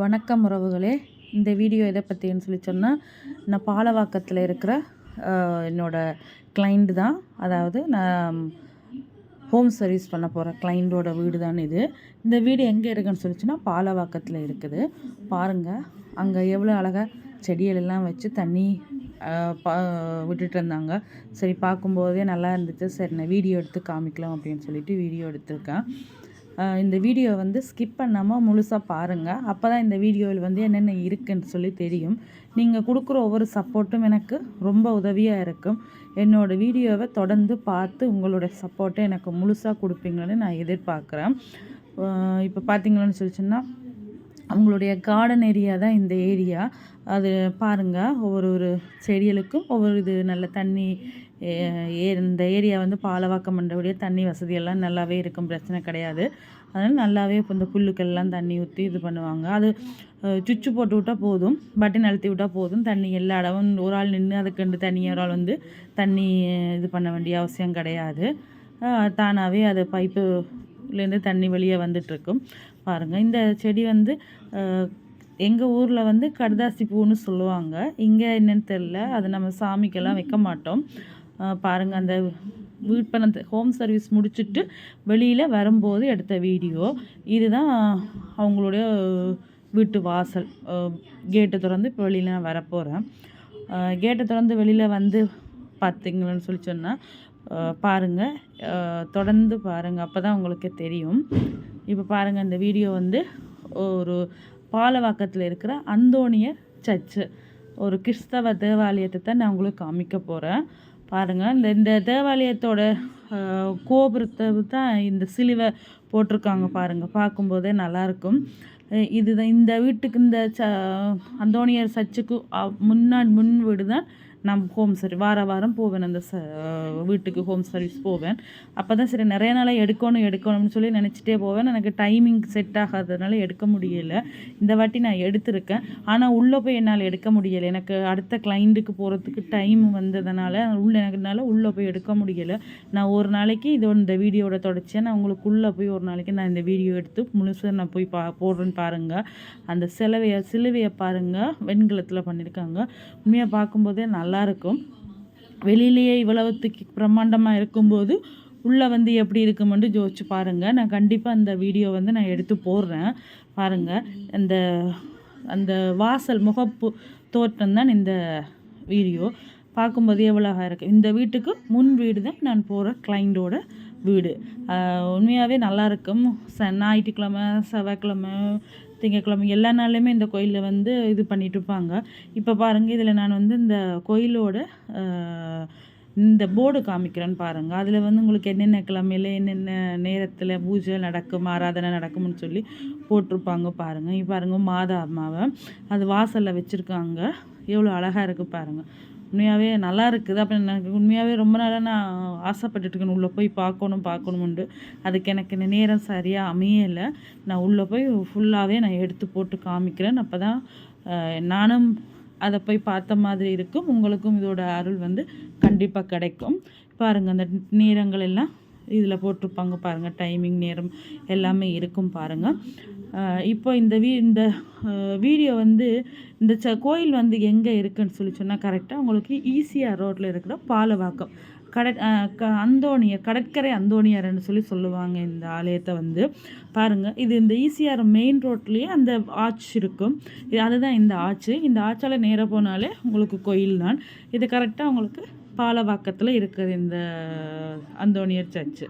வணக்கம் உறவுகளே. இந்த வீடியோ எதை பற்றின்னு சொல்லி சொன்னால் நான் பாலவாக்கத்தில் இருக்கிற என்னோடய கிளைண்ட்டு தான். அதாவது நான் ஹோம் சர்வீஸ் பண்ண போகிற கிளைண்டோட வீடு தான் இது. இந்த வீடு எங்கே இருக்குன்னு சொல்லிச்சுன்னா பாலவாக்கத்தில் இருக்குது. பாருங்கள் அங்கே எவ்வளோ அழகாக செடிகள் எல்லாம் வச்சு தண்ணி பா விட்டுட்டு இருந்தாங்க. சரி பார்க்கும்போதே நல்லா இருந்துச்சு. சரி நான் வீடியோ எடுத்து காமிக்கலாம் அப்படின்னு சொல்லிட்டு வீடியோ எடுத்திருக்கேன். இந்த வீடியோ வந்து ஸ்கிப் பண்ணாமல் முழுசாக பாருங்கள் அப்போ தான் இந்த வீடியோவில் வந்து என்னென்ன இருக்குன்னு சொல்லி தெரியும். நீங்கள் கொடுக்குற ஒவ்வொரு சப்போர்ட்டும் எனக்கு ரொம்ப உதவியாக இருக்கும். என்னோடய வீடியோவை தொடர்ந்து பார்த்து உங்களோட சப்போர்ட்டை எனக்கு முழுசாக கொடுப்பீங்கன்னு நான் எதிர்பார்க்குறேன். இப்போ பார்த்தீங்கன்னு சொல்லிச்சுன்னா அவங்களுடைய கார்டன் ஏரியா தான் இந்த ஏரியா அது பாருங்கள் ஒவ்வொரு ஒரு செடிகளுக்கும் ஒவ்வொரு இது நல்ல தண்ணி இந்த ஏரியா வந்து பாலவாக்கம் பண்ணுறபடியே தண்ணி வசதியெல்லாம் நல்லாவே இருக்கும் பிரச்சனை கிடையாது. அதனால் நல்லாவே இப்போ இந்த புல்லுக்கெல்லாம் தண்ணி ஊற்றி இது பண்ணுவாங்க. அது சுச்சு போட்டு விட்டால் போதும் பட்டன் அழுத்தி விட்டால் போதும் தண்ணி எல்லா இடமும் ஒரு ஆள் நின்று அதுக்கு தண்ணி ஒரு ஆள் வந்து தண்ணி இது பண்ண வேண்டிய அவசியம் கிடையாது. தானாகவே அது பைப்புலேருந்து தண்ணி வெளியே வந்துட்டுருக்கும். பாருங்கள் இந்த செடி வந்து எங்கள் ஊரில் வந்து கடுதாசி பூன்னு சொல்லுவாங்க. இங்கே என்னன்னு தெரில அது நம்ம சாமிக்கெல்லாம் வைக்க மாட்டோம். பாருங்கள் அந்த வீட் ஹோம் சர்வீஸ் முடிச்சுட்டு வெளியில் வரும்போது எடுத்த வீடியோ இதுதான் அவங்களுடைய வீட்டு வாசல். கேட்டை திறந்து இப்போ வெளியில் நான் வரப்போகிறேன் கேட்டை திறந்து வெளியில் வந்து பார்த்தீங்களன்னு சொல்லி சொன்னால் பாருங்கள் தொடர்ந்து பாருங்கள் அப்போ தான் உங்களுக்கே தெரியும். இப்போ பாருங்கள் இந்த வீடியோ வந்து ஒரு பாலவாக்கத்தில் இருக்கிற அந்தோனியர் சர்ச்சு ஒரு கிறிஸ்தவ தேவாலயத்தை தான் நான் உங்களுக்கு காமிக்க போகிறேன் பாருங்கள் இந்த இந்த தேவாலயத்தோட கோபுரத்தை தான் இந்த சிலுவை போட்டிருக்காங்க பாருங்கள் பார்க்கும்போதே நல்லாயிருக்கும் அஹ் இதுதான் இந்த வீட்டுக்கு இந்த ச அந்தோணியர் சர்ச்சுக்கு முன்னாடி முன் வீடு தான் நான் ஹோம் சர்வீஸ் வார வாரம் போவேன் அந்த ச வீட்டுக்கு ஹோம் சர்வீஸ் போவேன். அப்போ தான் சரி நிறைய நாளாக எடுக்கணும் எடுக்கணும்னு சொல்லி நினச்சிட்டே போவேன். எனக்கு டைமிங் செட் ஆகாததுனால எடுக்க முடியல. இந்த வாட்டி நான் எடுத்திருக்கேன். ஆனால் உள்ளே போய் என்னால் எடுக்க முடியலை. எனக்கு அடுத்த கிளைண்ட்டுக்கு போகிறதுக்கு டைம் வந்ததுனால உள்ள எனக்குனால உள்ளே போய் எடுக்க முடியலை. நான் ஒரு நாளைக்கு இது இந்த வீடியோட தொடர்ச்சியாக நான் உங்களுக்கு உள்ளே போய் ஒரு நாளைக்கு நான் இந்த வீடியோ எடுத்து முழுசாக நான் போய் பா போடுறேன்னு பாருங்கள் அந்த சிலவையை சிலுவையை பாருங்கள் வெண்கலத்தில் பண்ணியிருக்காங்க உண்மையாக பார்க்கும்போதே நல்லாயிருக்கும். வெளியிலேயே இவ்வளவுத்துக்கு பிரம்மாண்டமாக இருக்கும்போது உள்ளே வந்து எப்படி இருக்குமென்று யோசிச்சு பாருங்கள் நான் கண்டிப்பாக அந்த வீடியோ வந்து நான் எடுத்து போடுறேன். பாருங்கள் அந்த அந்த வாசல் முகப்பு தோற்றம் தான் இந்த வீடியோ. பார்க்கும்போது எவ்வளோ இருக்குது இந்த வீட்டுக்கு முன் வீடு தான் நான் போகிற கிளைண்டோட வீடு. உண்மையாகவே நல்லா இருக்கும் ச ஞாயிற்றுக்கிழமை செவ்வாய்க்கிழமை திங்கக்கிழமை எல்லா நாள்லையுமே இந்த கோயிலில் வந்து இது பண்ணிகிட்ருப்பாங்க இப்போ பாருங்கள் இதில் நான் வந்து இந்த கோயிலோட இந்த போர்டு காமிக்கிறேன்னு பாருங்கள் அதில் வந்து உங்களுக்கு என்னென்ன கிழமையில என்னென்ன நேரத்தில் பூஜை நடக்கும் ஆராதனை நடக்கும்னு சொல்லி போட்டிருப்பாங்க பாருங்கள் இப்போ பாருங்கள் மாதா அம்மாவை. அது வாசலில் வச்சுருக்காங்க. எவ்வளோ அழகாக இருக்குது பாருங்கள் உண்மையாகவே நல்லா இருக்குது. அப்போ எனக்கு உண்மையாகவே ரொம்ப நாளாக நான் ஆசைப்பட்டுட்டு இருக்கேன். உள்ளே போய் பார்க்கணும் பார்க்கணுமுண்டு. அதுக்கு எனக்கு இந்த நேரம் சரியாக அமையலை. நான் உள்ளே போய் ஃபுல்லாகவே நான் எடுத்து போட்டு காமிக்கிறேன். அப்போ தான் நானும் அதை போய் பார்த்த மாதிரி இருக்கும். உங்களுக்கும் இதோட அருள் வந்து கண்டிப்பாக கிடைக்கும். பாருங்கள் அந்த நேரங்கள் எல்லாம் இதில் போட்டிருப்பாங்க பாருங்கள் டைமிங் நேரம் எல்லாமே இருக்கும் பாருங்கள் இப்போ இந்த வீ இந்த வீடியோ வந்து இந்த ச கோயில் வந்து எங்கே இருக்குன்னு சொல்லி சொன்னால் கரெக்டாக உங்களுக்கு ஈசிஆர் ரோட்டில் இருக்கிற பாலவாக்கம் கட க அந்தோணியர் கடற்கரை அந்தோணியார்னு சொல்லி சொல்லுவாங்க இந்த ஆலயத்தை வந்து. பாருங்கள் இது இந்த ஈசிஆர் மெயின் ரோட்லேயே அந்த ஆர்ச் இருக்கும். இது அதுதான் இந்த ஆச்சு இந்த ஆச்சால் நேராக போனாலே உங்களுக்கு கோயில் தான். இது கரெக்டாக உங்களுக்கு பாலவாக்கத்தில் இருக்குது இந்த அந்தோனியர் சர்ச்சு.